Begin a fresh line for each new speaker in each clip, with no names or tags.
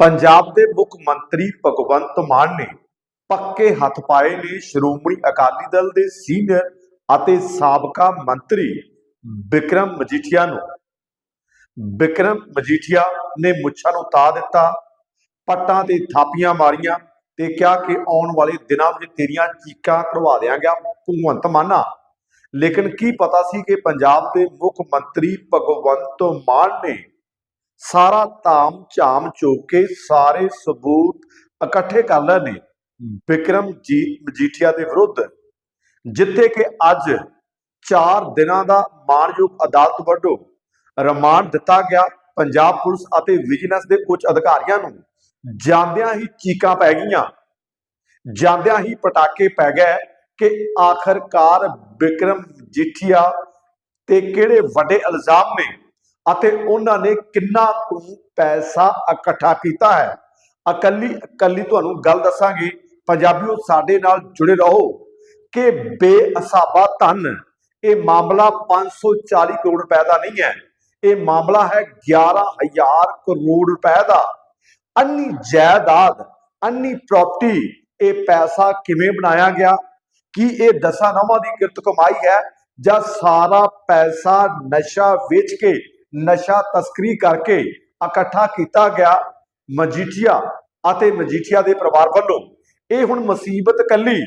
ਪੰਜਾਬ ਦੇ ਮੁੱਖ ਮੰਤਰੀ ਭਗਵੰਤ ਮਾਨ ਨੇ ਪੱਕੇ ਹੱਥ ਪਾਏ ਨੇ ਸ਼੍ਰੋਮਣੀ ਅਕਾਲੀ ਦਲ ਦੇ ਸੀਨੀਅਰ ਅਤੇ ਸਾਬਕਾ ਮੰਤਰੀ ਵਿਕਰਮ ਮਜੀਠੀਆ ਨੂੰ। ਵਿਕਰਮ ਮਜੀਠੀਆ ਨੇ ਮੁੱਛਾਂ ਨੂੰ ਤਾ ਦਿੱਤਾ, ਪੱਟਾਂ ਤੇ ਥਾਪੀਆਂ ਮਾਰੀਆਂ ਤੇ ਕਿਹਾ ਕਿ ਆਉਣ ਵਾਲੇ ਦਿਨਾਂ ਵਿੱਚ ਤੇਰੀਆਂ ਚੀਕਾਂ ਕਢਵਾ ਦਿਆਂਗਾ ਭਗਵੰਤ ਮਾਨਾ। ਲੇਕਿਨ ਕੀ ਪਤਾ ਸੀ ਕਿ ਪੰਜਾਬ ਦੇ ਮੁੱਖ ਮੰਤਰੀ ਭਗਵੰਤ ਮਾਨ ਨੇ ਸਾਰਾ ਧਾਮ ਝਾਮ ਚੁੱਕ ਕੇ ਸਾਰੇ ਸਬੂਤ ਇਕੱਠੇ ਕਰ ਲਏ ਨੇ ਵਿਕਰਮਜੀਤ ਮਜੀਠੀਆ ਦੇ ਵਿਰੁੱਧ ਜਿੱਥੇ ਕਿ ਅੱਜ 4 ਦਿਨਾਂ ਦਾ ਮਾਣਯੋਗ ਅਦਾਲਤ ਵੱਲੋਂ ਰਿਮਾਂਡ ਦਿੱਤਾ ਗਿਆ ਪੰਜਾਬ ਪੁਲਿਸ ਅਤੇ ਵਿਜੀਲੈਂਸ ਦੇ ਉੱਚ ਅਧਿਕਾਰੀਆਂ ਨੂੰ। ਜਾਂਦਿਆਂ ਹੀ ਚੀਕਾਂ ਪੈ ਗਈਆਂ। ਜਾਂਦਿਆਂ ਹੀ ਪਟਾਕੇ ਪੈ ਗਏ ਕਿ ਆਖਰਕਾਰ ਵਿਕਰਮ ਜੀਠੀਆ ਤੇ ਕਿਹੜੇ ਵੱਡੇ ਇਲਜ਼ਾਮ ਨੇ। ਅਤੇ ਉਹਨਾਂ ਨੇ ਕਿੰਨਾ ਕੁ ਪੈਸਾ ਇਕੱਠਾ ਕੀਤਾ ਹੈ। ਇਕੱਲੀ ਅਕੱਲੀ ਤੁਹਾਨੂੰ ਗੱਲ ਦੱਸਾਂਗੇ, ਪੰਜਾਬੀਓ ਸਾਡੇ ਨਾਲ ਜੁੜੇ ਰਹੋ। ਕਿ ਬੇਅਸਾਬਾ ਧਨ, ਇਹ ਮਾਮਲਾ 540 ਕਰੋੜ ਰੁਪਏ ਦਾ ਨਹੀਂ ਹੈ। ਇਹ ਮਾਮਲਾ ਹੈ 11000 ਕਰੋੜ ਰੁਪਏ ਦਾ। ਅੰਨੀ ਜਾਇਦਾਦ, ਅੰਨੀ ਪ੍ਰਾਪਰਟੀ, ਇਹ ਪੈਸਾ ਕਿਵੇਂ ਬਣਾਇਆ ਗਿਆ? ਕੀ ਇਹ ਦਸਾਂ ਨਵਾਂ ਦੀ ਕਿਰਤ ਕਮਾਈ ਹੈ ਜਾਂ ਸਾਰਾ ਪੈਸਾ ਨਸ਼ਾ ਵੇਚ ਕੇ ਨਸ਼ਾ ਤਸਕਰੀ ਕਰਕੇ ਇਕੱਠਾ ਕੀਤਾ ਗਿਆ ਮਜੀਠੀਆ ਅਤੇ ਮਜੀਠੀਆ ਦੇ ਪਰਿਵਾਰ ਵੱਲੋਂ। ਇਹ ਹੁਣ ਮੁਸੀਬਤ ਕੱਲੀ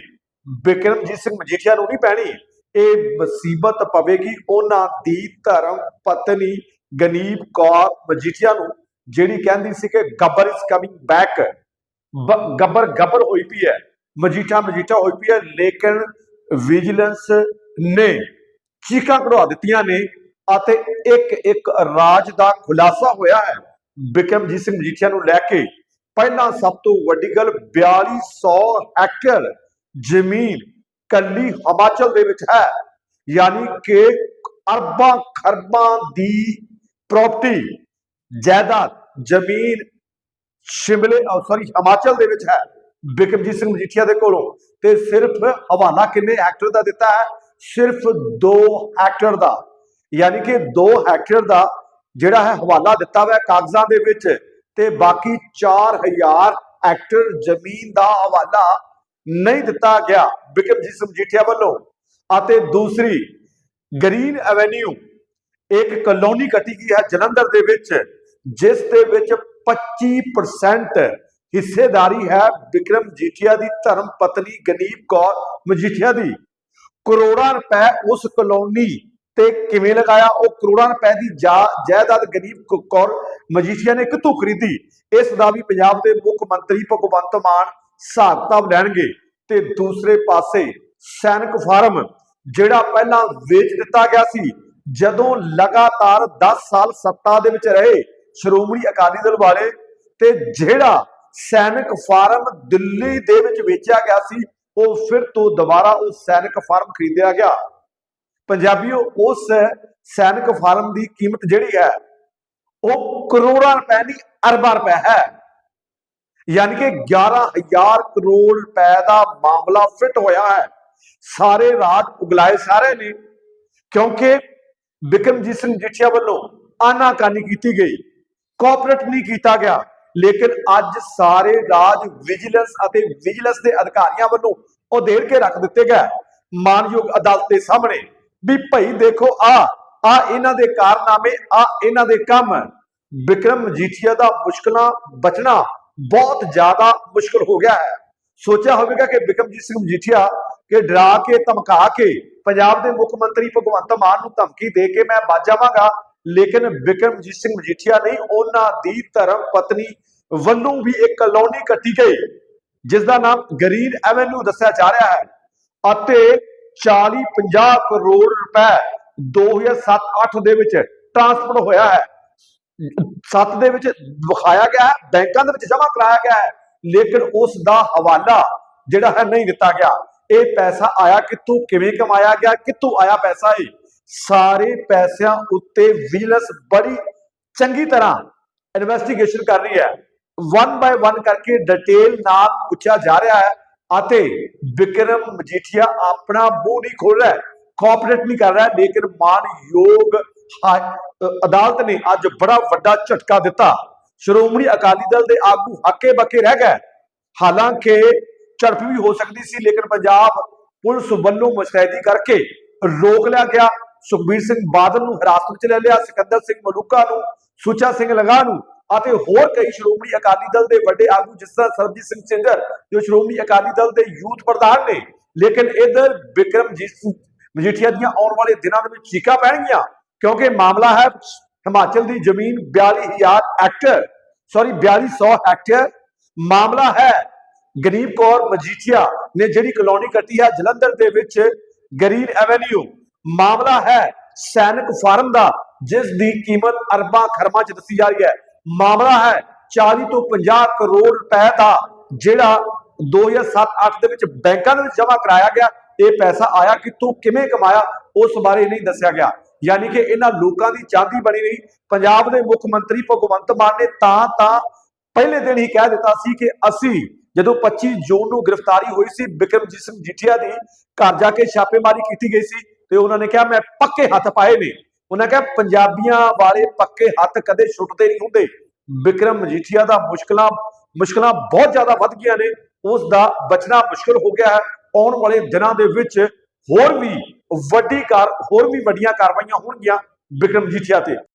ਬਿਕਰਮਜੀਤ ਸਿੰਘ ਮਜੀਠੀਆ ਨੂੰ ਨਹੀਂ ਪੈਣੀ। ਇਹ ਮੁਸੀਬਤ ਪਵੇਗੀ ਉਹਨਾਂ ਦੀ ਧਰਮ ਪਤਨੀ ਗਨੀਬ ਕੌਰ ਮਜੀਠੀਆ ਨੂੰ, ਜਿਹੜੀ ਕਹਿੰਦੀ ਸੀ ਕਿ Gabbar is coming back Gabbar Gabbar ਹੋਈ ਪਈ ਹੈ। ਮਜੀਠਾ ਮਜੀਠਾ ਹੋਈ ਪਈ ਹੈ, ਲੇਕਿਨ ਵਿਜੀਲੈਂਸ ਨੇ ਚੀਕਾਂ ਕਢਵਾ ਦਿੱਤੀਆਂ ਨੇ। ਅਤੇ ਇੱਕ ਇੱਕ ਰਾਜ ਦਾ ਖੁਲਾਸਾ ਹੋਇਆ ਹੈ। ਬਿਕਰਮਜੀਤ ਸਿੰਘ ਮਜੀਠੀਆ ਨੂੰ ਲੈ ਕੇ ਪਹਿਲਾਂ ਸਭ ਤੋਂ ਵੱਡੀ ਗੱਲ 4200 ਹੈਕਟਰ ਜ਼ਮੀਨ ਕੱਲੀ ਹਿਮਾਚਲ ਦੇ ਵਿੱਚ ਹੈ। ਯਾਨੀ ਕਿ ਅਰਬਾਂ ਖਰਬਾਂ ਦੀ ਪ੍ਰਾਪਰਟੀ, ਜਾਇਦਾਦ, ਜ਼ਮੀਨ ਸ਼ਿਮਲੇ ਸੌਰੀ ਹਿਮਾਚਲ ਦੇ ਵਿੱਚ ਹੈ। ਬਿਕਰਮਜੀਤ ਸਿੰਘ ਮਜੀਠੀਆ ਦੇ ਕੋਲੋਂ। ਤੇ ਸਿਰਫ ਹਵਾਲਾ ਕਿੰਨੇ ਹੈਕਟਰ ਦਾ ਦਿੱਤਾ ਹੈ? ਸਿਰਫ 2 ਹੈਕਟਰ ਦਾ। ਯਾਨੀ ਕਿ 2 ਹੈਕਟੇਅਰ ਦਾ ਜਿਹੜਾ ਹੈ ਹਵਾਲਾ ਦਿੱਤਾ ਹੋਇਆ ਕਾਗਜ਼ਾਂ ਦੇ ਵਿੱਚ ਤੇ ਬਾਕੀ 4000 ਹੈਕਟਰ ਜ਼ਮੀਨ ਦਾ ਹਵਾਲਾ ਨਹੀਂ ਦਿੱਤਾ ਗਿਆ ਬਿਕਰਮਜੀਤ ਸਿੰਘ ਵੱਲੋਂ। ਅਤੇ ਦੂਸਰੀ, ਗ੍ਰੀਨ ਐਵੇਨਿਊ, ਇੱਕ ਕਲੋਨੀ ਕੱਟੀ ਗਈ ਹੈ ਜਲੰਧਰ ਦੇ ਵਿੱਚ, ਜਿਸ ਦੇ ਵਿੱਚ 25% ਹਿੱਸੇਦਾਰੀ ਹੈ ਵਿਕਰਮ ਜੀਠੀਆ ਦੀ, ਧਰਮ ਪਤਨੀ ਗਨੀਬ ਕੌਰ ਮਜੀਠੀਆ ਦੀ। ਕਰੋੜਾਂ ਰੁਪਏ ਉਸ ਕਲੋਨੀ ਤੇ ਕਿਵੇਂ ਲਗਾਇਆ? ਉਹ ਕਰੋੜਾਂ ਰੁਪਏ ਦੀ ਜਾ- ਜਾਇਦਾਦ ਗਰੀਬ ਕੌਰ ਮਜੀਠੀਆ ਨੇ ਕਿੱਥੋਂ ਖਰੀਦੀ? ਇਸ ਦਾ ਵੀ ਪੰਜਾਬ ਦੇ ਮੁੱਖ ਮੰਤਰੀ ਭਗਵੰਤ ਮਾਨ ਹਿਸਾਬ ਕਿਤਾਬ ਲੈਣਗੇ। ਤੇ ਦੂਸਰੇ ਪਾਸੇ ਸੈਨਿਕ ਫਾਰਮ, ਜਿਹੜਾ ਪਹਿਲਾਂ ਵੇਚ ਦਿੱਤਾ ਗਿਆ ਸੀ, ਜਦੋਂ ਲਗਾਤਾਰ 10 ਸਾਲ ਸੱਤਾ ਦੇ ਵਿੱਚ ਰਹੇ, ਸ਼੍ਰੋਮਣੀ ਅਕਾਲੀ ਦਲ ਵਾਲੇ, ਤੇ ਜਿਹੜਾ ਸੈਨਿਕ ਫਾਰਮ ਦਿੱਲੀ ਦੇ ਵਿੱਚ ਵੇਚਿਆ ਗਿਆ ਸੀ, ਉਹ ਫਿਰ ਤੋਂ ਦੁਬਾਰਾ ਉਹ ਸੈਨਿਕ ਫਾਰਮ ਖਰੀਦਿਆ ਗਿਆ। ਪੰਜਾਬੀਓ, ਉਸ ਸੈਨਿਕ ਫਾਰਮ ਦੀ ਕੀਮਤ ਜਿਹੜੀ ਹੈ, ਉਹ ਕਰੋੜਾਂ ਰੁਪਏ ਦੀ ਅਰਬਾਂ ਰੁਪਏ ਹੈ। ਯਾਨੀ ਕਿ 11000 ਕਰੋੜ ਰੁਪਏ ਦਾ ਮਾਮਲਾ ਫਿੱਟ ਹੋਇਆ ਹੈ। ਸਾਰੇ ਰਾਜ ਉਗਲਾਏ ਸਾਰੇ ਨੇ, ਕਿਉਂਕਿ ਬਿਕਰਮਜੀਤ ਸਿੰਘ ਜੀਠੀਆ ਵੱਲੋਂ ਆਨਾਕਾਨੀ ਕੀਤੀ ਗਈ। ਕੋਆਪਰੇਟ ਨਹੀਂ ਕੀਤਾ ਗਿਆ, ਲੇਕਿਨ ਅੱਜ ਸਾਰੇ ਰਾਜ ਵਿਜੀਲੈਂਸ ਅਤੇ ਵਿਜੀਲੈਂਸ ਦੇ ਅਧਿਕਾਰੀਆਂ ਵੱਲੋਂ ਉਹ ਦੇਰ ਕੇ ਰੱਖ ਦਿੱਤੇ ਗਏ। ਮਾਨਯੋਗ ਅਦਾਲਤ ਦੇ ਸਾਹਮਣੇ ਵੀ ਭਾਈ ਦੇਖੋ, ਆ ਆ ਇਹਨਾਂ ਦੇ ਕਾਰਨਾਮੇ, ਆ ਇਹਨਾਂ ਦੇ ਕੰਮ। ਵਿਕਰਮ ਮਜੀਠੀਆ ਦਾ ਮੁਸ਼ਕਲਾਂ ਬਚਣਾ ਬਹੁਤ ਜ਼ਿਆਦਾ ਮੁਸ਼ਕਲ ਹੋ ਗਿਆ ਹੈ। ਸੋਚਿਆ ਹੋਵੇਗਾ ਕਿ ਬਿਕਰਮਜੀਤ ਸਿੰਘ ਮਜੀਠੀਆ ਕਿ ਡਰਾ ਕੇ, ਧਮਕਾ ਕੇ, ਪੰਜਾਬ ਦੇ ਮੁੱਖ ਮੰਤਰੀ ਭਗਵੰਤ ਮਾਨ ਨੂੰ ਧਮਕੀ ਦੇ ਕੇ ਮੈਂ ਬਚ ਜਾਵਾਂਗਾ। ਲੇਕਿਨ ਬਿਕਰਮਜੀਤ ਸਿੰਘ ਮਜੀਠੀਆ ਨਹੀਂ, ਉਹਨਾਂ ਦੀ ਧਰਮ ਪਤਨੀ ਵੱਲੋਂ ਵੀ ਇੱਕ ਕਲੋਨੀ ਕੱਟੀ ਗਈ ਜਿਸ ਦਾ ਨਾਮ ਗਰੀਨ ਐਵੇਨਿਊ ਦੱਸਿਆ ਜਾ ਰਿਹਾ ਹੈ। ਅਤੇ 40 50 ਕਰੋੜ ਰੁਪਏ 2007-8 ਦੇ ਵਿੱਚ ਟ੍ਰਾਂਸਫਰ ਹੋਇਆ ਹੈ। 7 ਦੇ ਵਿੱਚ ਵਿਖਾਇਆ ਗਿਆ ਹੈ, ਬੈਂਕਾਂ ਦੇ ਵਿੱਚ ਜਮ੍ਹਾਂ ਕਰਾਇਆ ਗਿਆ ਹੈ, ਲੇਕਿਨ ਉਸ ਦਾ ਹਵਾਲਾ ਜਿਹੜਾ ਹੈ ਨਹੀਂ ਦਿੱਤਾ ਗਿਆ। ਇਹ ਪੈਸਾ ਆਇਆ ਕਿੱਥੋਂ, ਕਿਵੇਂ ਕਮਾਇਆ ਗਿਆ, ਕਿੱਥੋਂ ਆਇਆ ਪੈਸਾ ਇਹ? ਸਾਰੇ ਪੈਸਿਆਂ ਉੱਤੇ ਵਿਜੀਲੈਂਸ ਬੜੀ ਚੰਗੀ ਤਰ੍ਹਾਂ ਇਨਵੈਸਟੀਗੇਸ਼ਨ ਕਰ ਰਹੀ ਹੈ। ਵਨ ਬਾਏ ਵਨ ਕਰਕੇ ਡਿਟੇਲ ਨਾਲ ਪੁੱਛਿਆ ਜਾ ਰਿਹਾ ਹੈ ਅਤੇ ਵਿਕਰਮ ਮਜੀਠੀਆ ਆਪਣਾ ਮੂੰਹ ਨਹੀਂ ਖੋਲ ਰਿਹਾ ਕੋਆਪਰੇਟ ਨਹੀਂ ਕਰ ਰਿਹਾ, ਲੇਕਿਨ ਮਾਨਯੋਗ ਹਾ- ਅਦਾਲਤ ਨੇ ਅੱਜ ਬੜਾ ਵੱਡਾ ਝਟਕਾ ਦਿੱਤਾ। ਸ਼੍ਰੋਮਣੀ ਅਕਾਲੀ ਦਲ ਦੇ ਆਗੂ ਹੱਕੇ ਬੱਕੇ ਰਹਿ ਗਏ। ਹਾਲਾਂਕਿ ਝੜਪ ਵੀ ਹੋ ਸਕਦੀ ਸੀ, ਲੇਕਿਨ ਪੰਜਾਬ ਪੁਲਿਸ ਵੱਲੋਂ ਮੁਸ਼ਤੈਦੀ ਕਰਕੇ ਰੋਕ ਲਿਆ ਗਿਆ। ਸੁਖਬੀਰ ਸਿੰਘ ਬਾਦਲ ਨੂੰ ਹਿਰਾਸਤ ਵਿੱਚ ਲੈ ਲਿਆ, ਸਿਕੰਦਰ ਸਿੰਘ ਮਲੂਕਾ ਨੂੰ, ਸੁਚਾ ਸਿੰਘ ਲੰਗਾ ਨੂੰ ਅਤੇ ਹੋਰ ਕਈ ਸ਼੍ਰੋਮਣੀ ਅਕਾਲੀ ਦਲ ਦੇ ਵੱਡੇ ਆਗੂ, ਜਿਸ ਤਰ੍ਹਾਂ ਸਰਬਜੀਤ ਸਿੰਘ ਸਿੰਗਰ ਜੋ ਸ਼੍ਰੋਮਣੀ ਅਕਾਲੀ ਦਲ ਦੇ ਯੂਥ ਪ੍ਰਧਾਨ ਨੇ, ਲੇਕਿਨ ਇਧਰ ਵਿਕਰਮਜੀਤ ਸਿੰਘ ਮਜੀਠੀਆ ਦੀਆਂ ਆਉਣ ਵਾਲੇ ਦਿਨਾਂ ਦੇ ਵਿੱਚ ਚੀਕਾਂ ਪੈਣਗੀਆਂ, ਕਿਉਂਕਿ ਮਾਮਲਾ ਹੈ ਹਿਮਾਚਲ ਦੀ ਜ਼ਮੀਨ 42000 ਹੈਕਟਰ ਸੌਰੀ 4200 ਹੈਕਟਰ ਮਾਮਲਾ ਹੈ ਗਰੀਬ ਕੌਰ ਮਜੀਠੀਆ ਨੇ ਜਿਹੜੀ ਕਲੋਨੀ ਕੱਟੀ ਹੈ ਜਲੰਧਰ ਦੇ ਵਿੱਚ, ਗਰੀਨ ਐਵੇਨਿਊ। ਮਾਮਲਾ ਹੈ ਸੈਨਿਕ ਫਾਰਮ ਦਾ, ਜਿਸ ਦੀ ਕੀਮਤ ਅਰਬਾਂ ਖਰਬਾਂ ਚ ਦੱਸੀ ਜਾ ਰਹੀ ਹੈ। ਮਾਮਲਾ ਹੈ 40 ਤੋਂ 50 ਕਰੋੜ ਰੁਪਏ ਦਾ, ਜਿਹੜਾ 2007-8 ਦੇ ਵਿੱਚ ਬੈਂਕਾਂ ਦੇ ਵਿੱਚ ਜਮ੍ਹਾਂ ਕਰਾਇਆ ਗਿਆ। ਇਹ ਪੈਸਾ ਆਇਆ ਕਿੱਥੋਂ, ਕਿਵੇਂ ਕਮਾਇਆ, ਉਸ ਬਾਰੇ ਨਹੀਂ ਦੱਸਿਆ ਗਿਆ। ਯਾਨੀ ਕਿ ਇਹਨਾਂ ਲੋਕਾਂ ਦੀ ਚਾਂਦੀ ਬਣੀ ਰਹੀ। ਪੰਜਾਬ ਦੇ ਮੁੱਖ ਮੰਤਰੀ ਭਗਵੰਤ ਮਾਨ ਨੇ ਤਾਂ ਤਾਂ ਪਹਿਲੇ ਦਿਨ ਹੀ ਕਹਿ ਦਿੱਤਾ ਸੀ ਕਿ ਅਸੀਂ ਜਦੋਂ 25 ਜੂਨ ਨੂੰ ਗ੍ਰਿਫਤਾਰੀ ਹੋਈ ਸੀ, ਬਿਕਰਮਜੀਤ ਸਿੰਘ ਜੀਠੀਆ ਦੀ ਘਰ ਜਾ ਕੇ ਛਾਪੇਮਾਰੀ ਕੀਤੀ ਗਈ ਸੀ ਤੇ ਉਹਨਾਂ ਨੇ ਕਿਹਾ, ਮੈਂ ਪੱਕੇ ਹੱਥ ਪਾਏ ਨੇ। ਉਹਨਾਂ ਕਿਹਾ, ਪੰਜਾਬੀਆਂ ਵਾਲੇ ਪੱਕੇ ਹੱਥ ਕਦੇ ਛੁੱਟਦੇ ਨਹੀਂ ਹੁੰਦੇ। ਬਿਕਰਮ ਮਜੀਠੀਆ ਦਾ ਮੁਸ਼ਕਲਾਂ ਮੁਸ਼ਕਲਾਂ ਬਹੁਤ ਜ਼ਿਆਦਾ ਵੱਧ ਗਈਆਂ ਨੇ। ਉਸ ਦਾ ਬਚਣਾ ਮੁਸ਼ਕਲ ਹੋ ਗਿਆ ਹੈ। ਆਉਣ ਵਾਲੇ ਦਿਨਾਂ ਦੇ ਵਿੱਚ ਹੋਰ ਵੀ ਵੱਡੀ ਕਾਰ, ਹੋਰ ਵੀ ਵੱਡੀਆਂ ਕਾਰਵਾਈਆਂ ਹੋਣਗੀਆਂ ਬਿਕਰਮ ਮਜੀਠੀਆ ਤੇ।